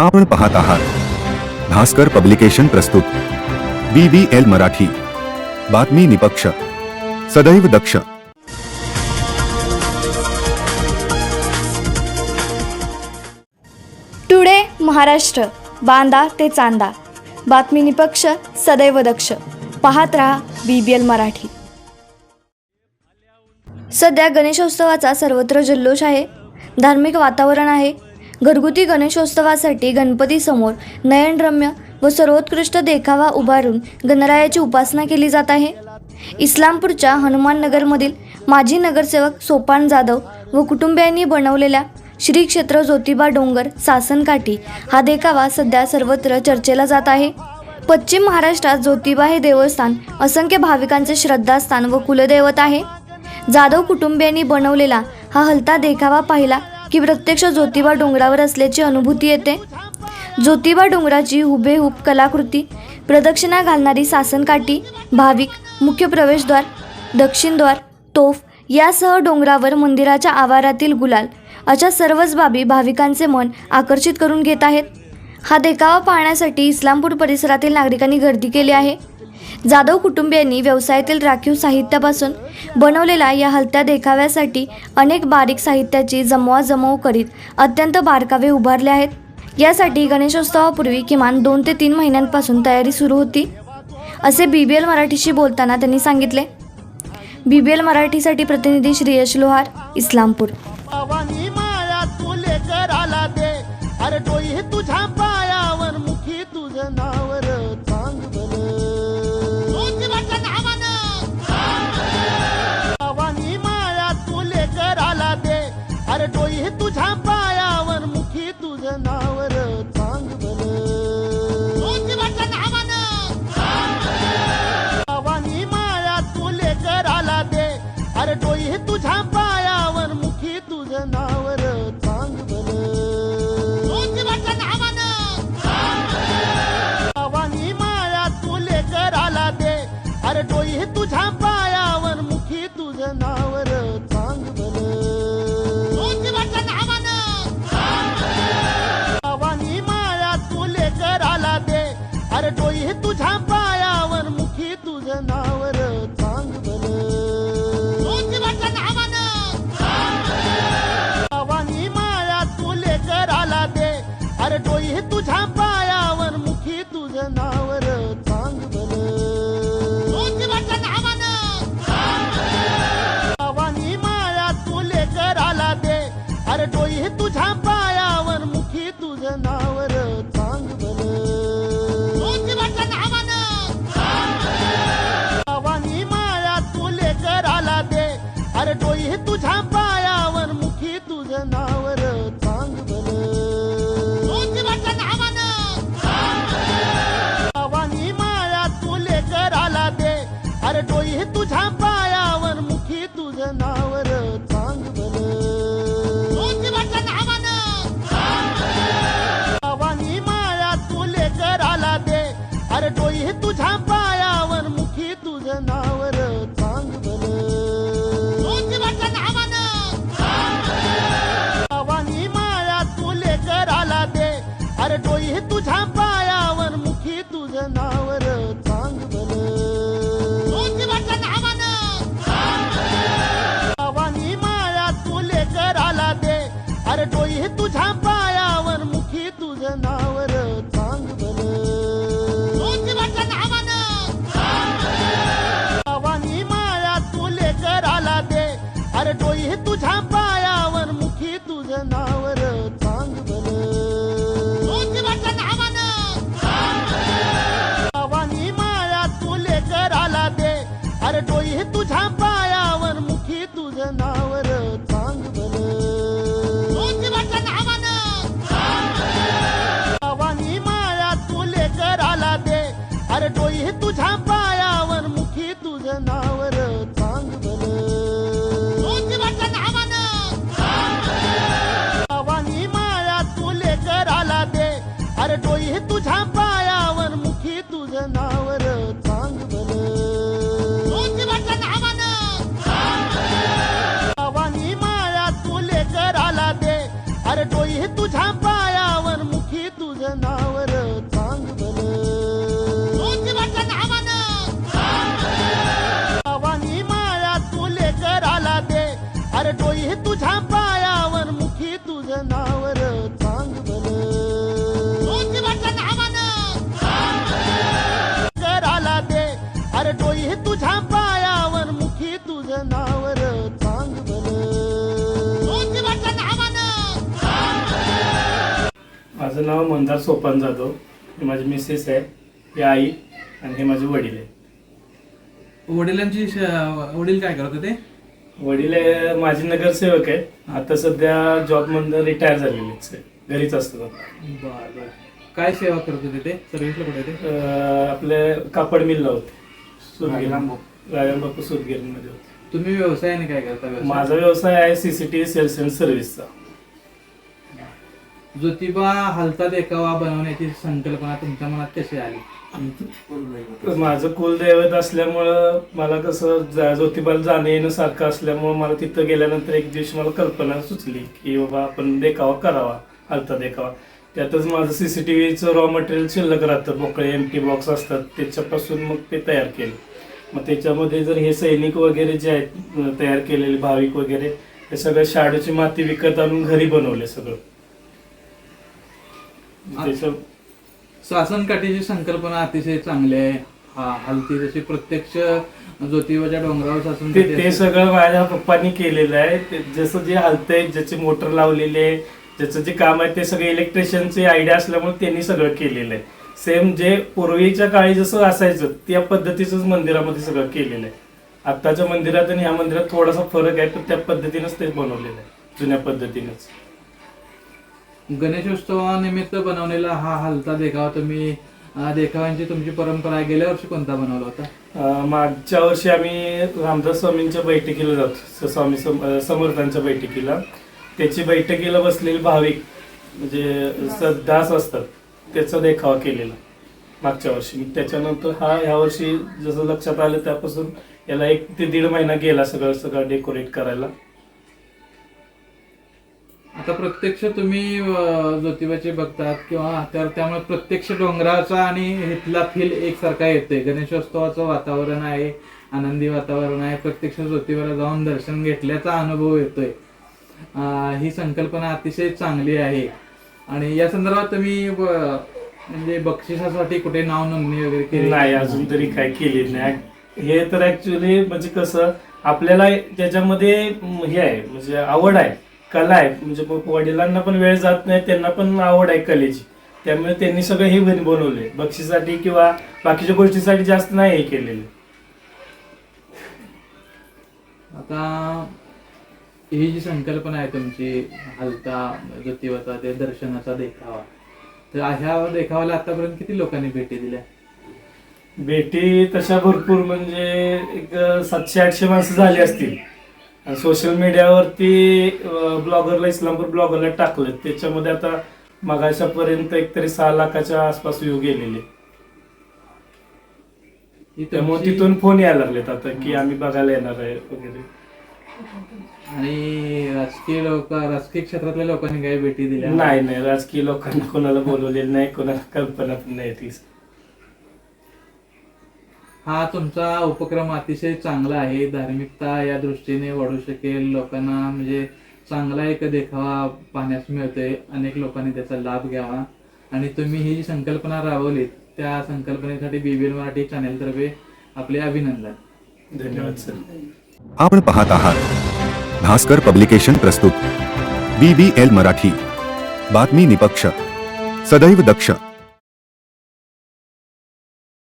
आपण पाहत आहात. भास्कर पब्लिकेशन प्रस्तुत. B B L Marathi. बातमी निपक्ष. सदैव दक्ष. टुडे महाराष्ट्र. बांदा ते चांदा. बातमी निपक्ष सदैव दक्ष. पाहत रहा बी बी एल मराठी. सध्या गणेशोत्सवाचा सर्वत्र जल्लोष आहे. धार्मिक वातावरण आहे. घरगुती गणेशोत्सवासाठी गणपतीसमोर नयनरम्य व सर्वोत्कृष्ट देखावा उभारून गणरायाची उपासना केली जात आहे. इस्लामपूरच्या हनुमान नगरमधील माजी नगरसेवक सोपान जाधव व कुटुंबियांनी बनवलेल्या श्री क्षेत्र ज्योतिबा डोंगर सासनकाठी हा देखावा सध्या सर्वत्र चर्चेला जात आहे. पश्चिम महाराष्ट्रात ज्योतिबा हे देवस्थान असंख्य भाविकांचे श्रद्धास्थान व कुलदैवत आहे. जाधव कुटुंबियांनी बनवलेला हा हलता देखावा पाहिला की प्रत्यक्ष ज्योतिबा डोंगरावर असल्याची अनुभूती येते. ज्योतिबा डोंगराची हुबेहूब कलाकृती प्रदक्षिणा घालणारी सासनकाठी भाविक मुख्य प्रवेशद्वार दक्षिणद्वार तोफ यासह डोंगरावर मंदिराच्या आवारातील गुलाल अशा सर्वच बाबी भाविकांचे मन आकर्षित करून घेत आहेत. हा देखावा पाहण्यासाठी इस्लामपूर परिसरातील नागरिकांनी गर्दी केली आहे. जाधव कुटुंबियांनी व्यवसायातील राखीव साहित्यापासून बनवलेल्या या हलत्या देखाव्यासाठी अनेक बारीक साहित्याची जमवाजमव करीत अत्यंत बारकावे उभारले आहेत. यासाठी गणेशोत्सवापूर्वी किमान दोन ते तीन महिन्यांपासून तयारी सुरू होती. असे बी बी एल मराठीशी बोलताना त्यांनी सांगितले. बी बी एल मराठीसाठी प्रतिनिधी श्रेयश लोहार इस्लामपूर. अरे डोई तुझ्या अरे डोई तुझ्या पाय तुझं नावर चांग बल. घराला दे अरे डोळी हे तुझ्या पायावर मुखी तुझं नावर चांग बल. माझं नाव मंदार सोपान जाधव. हे माझे मिसेस आहे हे आई आणि हे माझे वडील आहे. वडिलांची वडील काय करत होते? वडील माझे नगरसेवक आहेत. आता सध्या जॉबमधून रिटायर झालेले आहेत. घरीच असतात आता. बर बर. काय सेवा करत होते ते? सर्व्हिसला कुठे ते? आपले कापड मिलला होते. राजन बापू. सुदगीरमध्ये होते. तुम्ही व्यवसायाने काय करता व्यवसाय? माझा व्यवसाय आहे सीसीटीव्ही सेल्स अँड सर्व्हिसचा ज्योतिबा हलता देखावा बनवण्याची संकल्पना तुमच्या मनात कशी आली? माझं कुलदैवत असल्यामुळं मला कसं ज्योतिबाला जाणं येणं सारखं असल्यामुळं मला तिथं गेल्यानंतर एक दिवशी मला कल्पना सुचली की बाबा आपण देखावा करावा हलता देखावा. त्यातच माझं सीसीटीव्हीचं रॉ मटेरियल शिल्लक राहतं मोकळे एम टी बॉक्स असतात त्याच्यापासून मग ते तयार केलं. मग त्याच्यामध्ये जर हे सैनिक वगैरे जे आहेत तयार केलेले भाविक वगैरे हे सगळं शाडूची माती विकत आणून घरी बनवले सगळं. त्याच्या शासन काठीची संकल्पना अतिशय चांगली आहे. हा हलती जशी प्रत्यक्ष ज्योतिबाच्या डोंगरावर शासन ते. सगळं माझ्या पप्पांनी केलेलं आहे. ते जसं जे हलतंय ज्याचे मोटर लावलेले आहे ज्याचं जे काम आहे ते सगळे इलेक्ट्रिशियनचे आयडिया असल्यामुळे त्यांनी सगळं केलेलं आहे. सेम जे पूर्वीच्या काळी जसं असायचं त्या पद्धतीचंच मंदिरामध्ये सगळं केलेलं आहे. आत्ताच्या मंदिरात आणि ह्या मंदिरात थोडासा फरक आहे पण त्या पद्धतीनंच ते बनवलेलं आहे. जुन्या पद्धतीनंच. गणेशोत्सवानिमित्त बनवलेला हा हलता देखावा तुम्ही अं, देखाव्यांची तुमची परंपरा आहे. गेल्या वर्षी कोणता बनवला होता? अं, मागच्या वर्षी आम्ही रामदास स्वामींच्या बैठकीला जातो स- स्वामी सम- अं, समर्थांच्या बैठकीला. त्याची बैठकीला बसलेले भाविक म्हणजे स- दास असतात त्याचा देखावा केलेला मागच्या वर्षी. त्याच्यानंतर हा ह्या वर्षी जसं लक्षात आलं त्यापासून याला एक ते दीड महिना गेला सगळं सगळं डेकोरेट करायला. आता प्रत्यक्ष तुम्ही ज्योतिबाचे बघतात किंवा तर त्यामुळे प्रत्यक्ष डोंगराचा आणि इथला फील एकसारखा येतोय. गणेशोत्सवाचं वातावरण आहे आनंदी वातावरण आहे प्रत्यक्ष ज्योतिबाला जाऊन दर्शन घेतल्याचा अनुभव येतोय. ही संकल्पना अतिशय चांगली आहे. आणि या संदर्भात तुम्ही म्हणजे बक्षिसासाठी कुठे नाव नोंदणी वगैरे केली? नाही अजून तरी काय केली नाही. हे तर ऍक्च्युली म्हणजे कसं आपल्याला त्याच्यामध्ये हे आहे म्हणजे आवड आहे कला आहे. म्हणजे वडिलांना पण वेळ जात नाही त्यांना पण आवड आहे कलेची. त्यामुळे त्यांनी सगळं हे बन- बनवले बक्षीसाठी किंवा बाकीच्या गोष्टीसाठी जास्त नाही हे केलेले. आता ही जी संकल्पना आहे तुमची हलता ज्योतिबाचा ते दर्शनाचा देखावा. तर ह्या देखावाला आतापर्यंत किती लोकांनी भेटी दिल्या? भेटी तशा भरपूर. म्हणजे एक सातशे आठशे माणसं झाली असतील. सोशल मीडियावरती ब्लॉगरला इस्लामपूर ब्लॉगरला टाकलं त्याच्यामध्ये आता मगाशापर्यंत एक तरी सहा लाखाच्या आसपास व्ह्यू गेलेले. त्यामुळे तुमची- तिथून फोन यायला लागलेत आता की आम्ही बघायला येणार आहे वगैरे. आणि राजकीय लोक राजकीय क्षेत्रातल्या लोकांनी काही भेटी दिल्या? नाही नाही. राजकीय लोकांना कोणाला बोलवलेलं नाही कोणाला कल्पना पण नाही ती हा तुमचा उपक्रम अतिशय चांगला आहे. धार्मिकता या दृष्टीने वाढू शकेल. लोकांना म्हणजे चांगला एक देखावा पाहण्यास मिळतोय. अनेक लोकांनी त्याचा लाभ घ्यावा. आणि तुम्ही ही जी संकल्पना राबवलीत त्या संकल्पनेसाठी बीबीएल मराठी चॅनेलतर्फे आपले अभिनंदन. धन्यवाद सर. आपण पाहत आहात भास्कर पब्लिकेशन प्रस्तुत बी बी एल मराठी बातमी निपक्ष सदैव दक्ष.